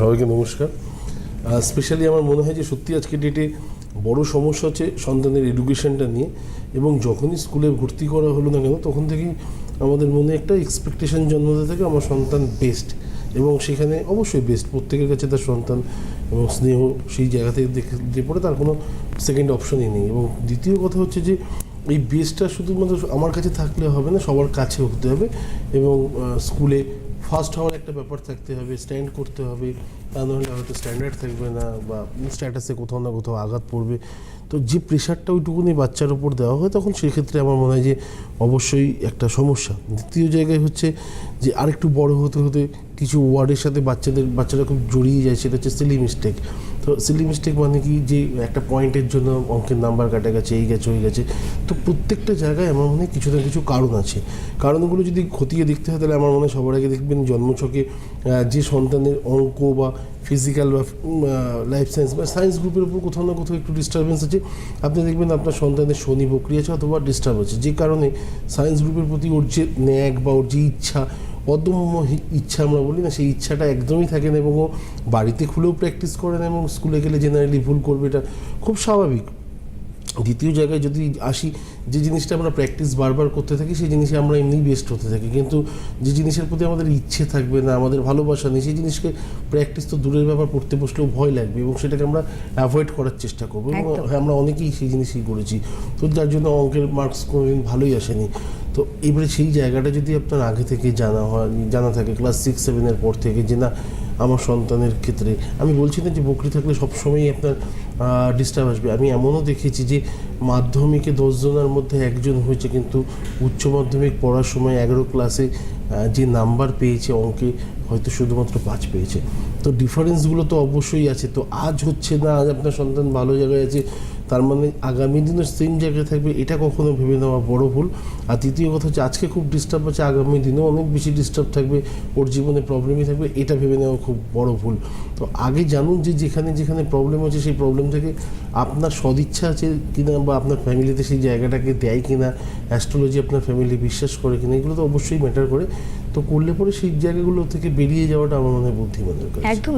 সবাইকে নমস্কার। স্পেশালি আমার মনে হয় যে সত্যি আজকে ডেটে বড় সমস্যা হচ্ছে সন্তানের এডুকেশনটা নিয়ে এবং যখনই স্কুলে ভর্তি করা হলো না কেন, তখন থেকেই আমাদের মনে একটা এক্সপেকটেশন জন্মতে থাকে আমার সন্তান বেস্ট এবং সেখানে অবশ্যই বেস্ট প্রত্যেকের কাছে তার সন্তান এবং স্নেহ সেই জায়গা থেকে দেখে পড়ে তার কোনো সেকেন্ড অপশনই নেই এবং দ্বিতীয় কথা হচ্ছে যে এই বেসটা শুধুমাত্র আমার কাছে থাকলে হবে না, সবার কাছে হতে হবে এবং স্কুলে ফার্স্ট হওয়ার একটা ব্যাপার থাকতে হবে স্ট্যান্ড করতে হবে। তা নাহলে হয়তো স্ট্যান্ডার্ড থাকবে না বা স্ট্যাটাসে কোথাও না কোথাও আঘাত পড়বে। তো যে প্রেশারটা ওইটুকুনি বাচ্চার উপর দেওয়া হয়, তখন সেক্ষেত্রে আমার মনে হয় যে অবশ্যই একটা সমস্যা। দ্বিতীয় জায়গায় হচ্ছে যে আরেকটু বড় হতে হতে কিছু ওয়ার্ডের সাথে বাচ্চাদের, বাচ্চারা খুব জড়িয়ে যায়, সেটা হচ্ছে সিলি মিস্টেক তো সিলি মিস্টেক মানে কি? যে একটা পয়েন্টের জন্য অঙ্কের নাম্বার কাটা গেছে, এই গেছে, ওই গেছে। তো প্রত্যেকটা জায়গায় আমার মনে হয় কিছু না কিছু কারণ আছে। কারণগুলো যদি খতিয়ে দেখতে হয়, তাহলে আমার মনে হয় সবার আগে দেখবেন জন্মছকে যে সন্তানের অঙ্ক বা ফিজিক্যাল বা লাইফ সায়েন্স বা সায়েন্স গ্রুপের উপর কোথাও না কোথাও একটু ডিস্টারবেন্স আছে। আপনি দেখবেন আপনার সন্তানের শনি প্রক্রিয়া আছে অথবা ডিস্টার্ব আছে। যে কারণে সায়েন্স গ্রুপের প্রতি ওর যে ন্যাক বা ওর যে ইচ্ছা অদম্য ইচ্ছা আমরা বলি না, সেই ইচ্ছাটা একদমই থাকে না এবং ও বাড়িতে খুলেও প্র্যাকটিস করে না এবং স্কুলে গেলে জেনারেলি ভুল করবে, এটা খুব স্বাভাবিক। দ্বিতীয় জায়গায় যদি আসি যে জিনিসটা আমরা প্র্যাকটিস বারবার করতে থাকি সেই জিনিসে আমরা এমনিই বেস্ট হতে থাকি। কিন্তু যে জিনিসের প্রতি আমাদের ইচ্ছে থাকবে না আমাদের ভালোবাসা নেই সেই জিনিসকে প্র্যাকটিস তো দূরের ব্যাপার পড়তে বসলেও ভয় লাগবে এবং সেটাকে আমরা অ্যাভয়েড করার চেষ্টা করব এবং একদম। আমরা অনেকেই সেই জিনিসই করেছি। তো যার জন্য অঙ্কের মার্কস কোনোদিন ভালোই আসেনি। তো এবারে সেই জায়গাটা যদি আপনার আগে থেকে জানা হয় জানা থাকে ক্লাস সিক্স সেভেনের পর থেকে যে না আমার সন্তানের ক্ষেত্রে। আমি বলছি না যে বকরি থাকলে সবসময়ই আপনার ডিস্টার্ব আসবে। আমি এমনও দেখেছি যে মাধ্যমিকে দশজনের মধ্যে একজন হয়েছে কিন্তু উচ্চ মাধ্যমিক পড়ার সময় এগারো ক্লাসে যে নাম্বার পেয়েছে অঙ্কে হয়তো শুধুমাত্র পাঁচ পেয়েছে। তো ডিফারেন্সগুলো তো অবশ্যই আছে। তো আজ হচ্ছে না, আজ আপনার সন্তান ভালো জায়গায় আছে, তার মানে আগামী দিনও সেম জায়গায় থাকবে, এটা কখনো ভেবে নেওয়া বড় ভুল। আর তৃতীয় কথা হচ্ছে, আজকে খুব ডিস্টার্ব আছে, আগামী দিনেও অনেক বেশি ডিস্টার্ব থাকবে, ওর জীবনে প্রবলেমই থাকবে, এটা ভেবে নেওয়া খুব বড় ভুল। তো আগে জানুন যে যেখানে যেখানে প্রবলেম হচ্ছে, সেই প্রবলেম থেকে আপনার সদিচ্ছা আছে কিনা বা আপনার ফ্যামিলিতে সেই জায়গাটাকে দেয় কিনা অ্যাস্ট্রোলজি আপনার ফ্যামিলি বিশ্বাস করে কিনা, এগুলো তো অবশ্যই ম্যাটার করে। তো করলে পরে সেই জায়গাগুলো থেকে বেরিয়ে যাওয়াটা আমার মনে হয় বুদ্ধিমানের কাজ। একদমই।